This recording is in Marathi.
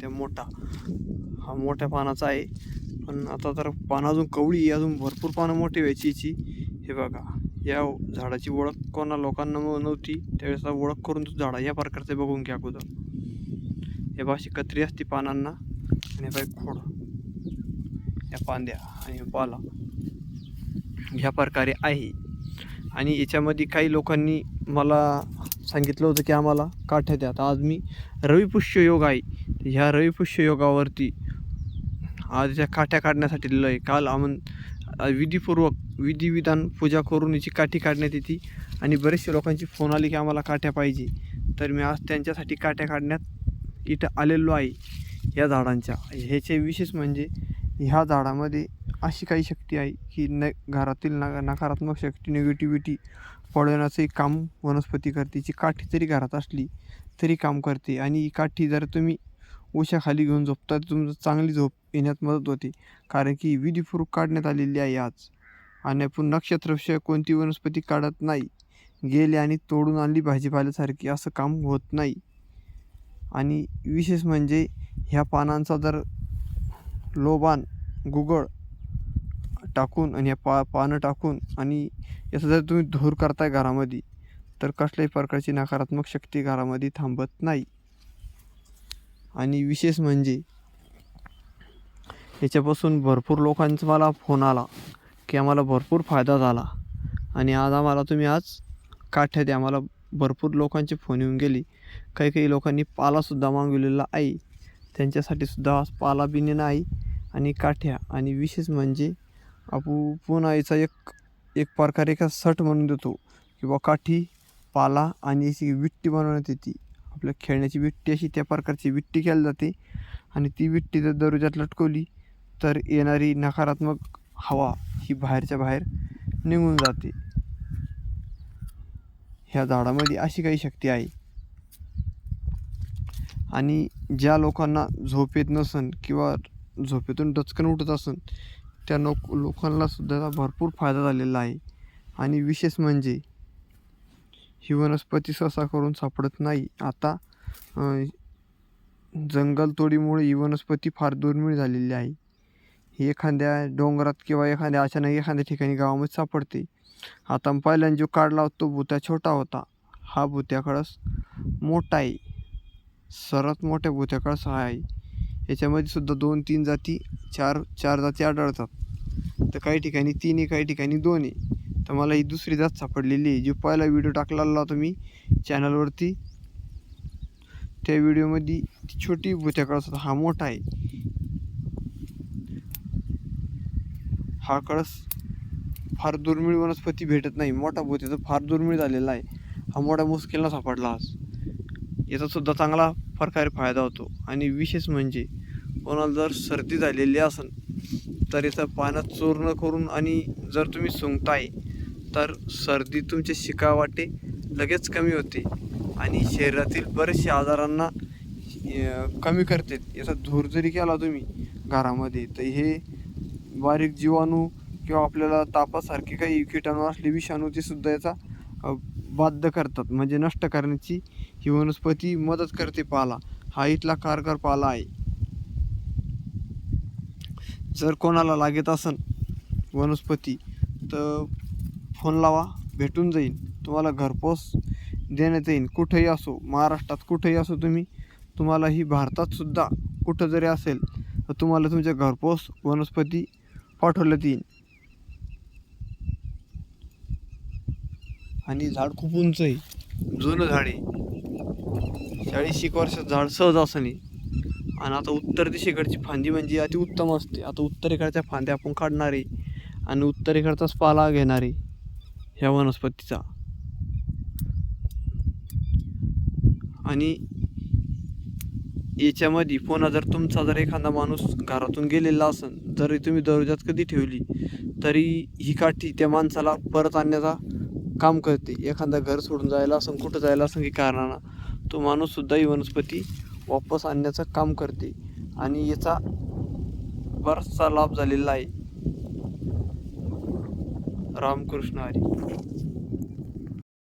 त्या मोठा. हा मोठ्या पानाचा आहे. पण आता तर पानं अजून कवळी अजून भरपूर पानं मोठी व्हायची याची हे बघा. या झाडाची ओळख कोणा लोकांना नव्हती. त्यावेळेस ओळख करून तो झाडा या प्रकारचे बघून घ्या अगोदर. हे भाषी अशी कत्री असते पानांना. आणि बाई खोड. या पांद्या आणि पाला. ह्या प्रकारे आहे. आणि याच्यामध्ये काही लोकांनी मला सांगितलं होतं की आम्हाला काठ्या द्या. तर आज मी रविपुष्य योग आहे. ह्या रविपुष्य योगावरती आज काठ्या काढण्यासाठी दिलं आहे काल आम्ही विधीपूर्वक विधिविधान पूजा करून याची काठी काढण्यात येते आणि बरेचसे लोकांची फोन आली की आम्हाला काठ्या पाहिजे. तर मी आज त्यांच्यासाठी काठ्या काढण्यात इथं आलेलो आहे या झाडांच्या. ह्याचे विशेष म्हणजे ह्या झाडामध्ये अशी काही शक्ती आहे की न घरातील न नकारात्मक शक्ती निगेटिव्हिटी पळवण्याचं एक काम वनस्पती करते. जी काठी जरी घरात असली तरी काम करते. आणि ही काठी जर तुम्ही उशाखाली घेऊन झोपता तर तुमचं चांगली झोप येण्यात मदत होते. कारण की विधीपूर्वक काढण्यात आलेली आहे आज. आणि आपण नक्षत्रविषय कोणती वनस्पती काढत नाही गेली आणि तोडून आणली भाजीपाल्यासारखी असं काम होत नाही. आणि विशेष म्हणजे ह्या पानांचा जर लोबान गुगळ टाकून आणि या पा पानं टाकून आणि याचा जर तुम्ही धूर करताय घरामध्ये तर कसल्याही प्रकारची नकारात्मक शक्ती घरामध्ये थांबत नाही. आणि विशेष म्हणजे याच्यापासून भरपूर लोकांचा मला फोन आला की आम्हाला भरपूर फायदा झाला. आणि आज आम्हाला तुम्ही आज काठ्या द्या. आम्हाला भरपूर लोकांचे फोन येऊन गेले. काही काही लोकांनी पालासुद्धा मागवलेला आहे. त्यांच्यासाठी सुद्धा आज पाला बिने नाही आणि काठ्या. आणि विशेष म्हणजे आपण पुन्हा याचा एक एक प्रकारे एका सट म्हणून देतो किंवा काठी पाला आणि याची विट्टी बनवण्यात येते. आपल्या खेळण्याची विट्टी अशी त्या प्रकारची विट्टी केली जाते आणि ती विट्टी जर दरोज्यात लटकवली तर येणारी नकारात्मक हवा ही बाहेरच्या बाहेर निघून जाते. ह्या झाडामध्ये अशी काही शक्ती आहे. आणि ज्या लोकांना झोप येत नसन किंवा झोपेतून डचकन उठत असन त्या लोक लोकांना सुद्धा भरपूर फायदा झालेला आहे. आणि विशेष म्हणजे ही वनस्पती सहसा करून सापडत नाही. आता जंगलतोडीमुळे ही वनस्पती फार दुर्मिळ झालेली आहे. ही एखाद्या डोंगरात किंवा एखाद्या अचानक एखाद्या ठिकाणी गावामध्ये सापडते. आता पहिल्यांदा जो काढला होता तो भुत्या छोटा होता. हा भुत्या मोठा आहे. सर्वात मोठ्या भुत्याकडस हा आहे. याच्यामध्ये सुद्धा दोन तीन जाती चार चार जाती आढळतात. तर काही ठिकाणी तीन आहे काही ठिकाणी दोन आहे. तर मला ही दुसरी जात सापडलेली आहे. जो पहिला व्हिडिओ टाकलेला होता मी चॅनलवरती त्या व्हिडिओमध्ये ती छोटी भुत्या कळस होता हा मोठा आहे. हा कळस फार दुर्मिळ वनस्पती भेटत नाही. मोठा भुत्याचा फार दुर्मिळ झालेला आहे. हा मोठा मुश्किलला सापडला आज. याचासुद्धा चांगला प्रकारे फायदा होतो. आणि विशेष म्हणजे कोणाला जर सर्दी झालेली असेल तर याचं पाण्यात चूर्ण करून आणि जर तुम्ही सुंगताय तर सर्दी तुमचे शिका वाटे लगेच कमी होते. आणि शरीरातील बरेचसे आजारांना कमी करते. याचा धूर जरी केला तुम्ही घरामध्ये तर हे बारीक जीवाणू किंवा आपल्याला तापासारखे काही कीटाणू असले विषाणू ते सुद्धा याचा बाध्य करतात. म्हणजे नष्ट करण्याची ही वनस्पती मदत करते पाला. हा इथला कारगर पाला आहे. जर कोणाला लागत असन वनस्पती तर फोन लावा भेटून जाईल तुम्हाला घरपोच देण्यात येईल कुठेही असो महाराष्ट्रात कुठेही असो तुम्ही तुम्हाला ही भारतातसुद्धा कुठं जरी असेल तर तुम्हाला तुमच्या घरपोच वनस्पती पाठवल्यात येईल आणि झाड खूप उंच आहे. जुनं झाड आहे. चाळीस एक वर्षात झाड सहज असं नाही. आणि आता उत्तर दिशेकडची फांदी म्हणजे अति उत्तम असते. आता उत्तरेकडच्या फांद्या आपण काढणार आहे. आणि उत्तरेकडचाच पाला घेणार आहे. ह्या वनस्पतीचा. आणि याच्यामध्ये पुन्हा जर तुमचा जर एखादा माणूस घरातून गेलेला असेल जरी तुम्ही दरोज्यात कधी ठेवली तरी ही काठी त्या माणसाला परत आणण्याचा काम करते. एखादा घर सोडून जायला असं कुठं जायला असं की कारणानं तो माणूससुद्धा ही वनस्पती वापस आणण्याचं काम करते. आणि याचा बराचसा लाभ झालेला आहे. रामकृष्ण हरी.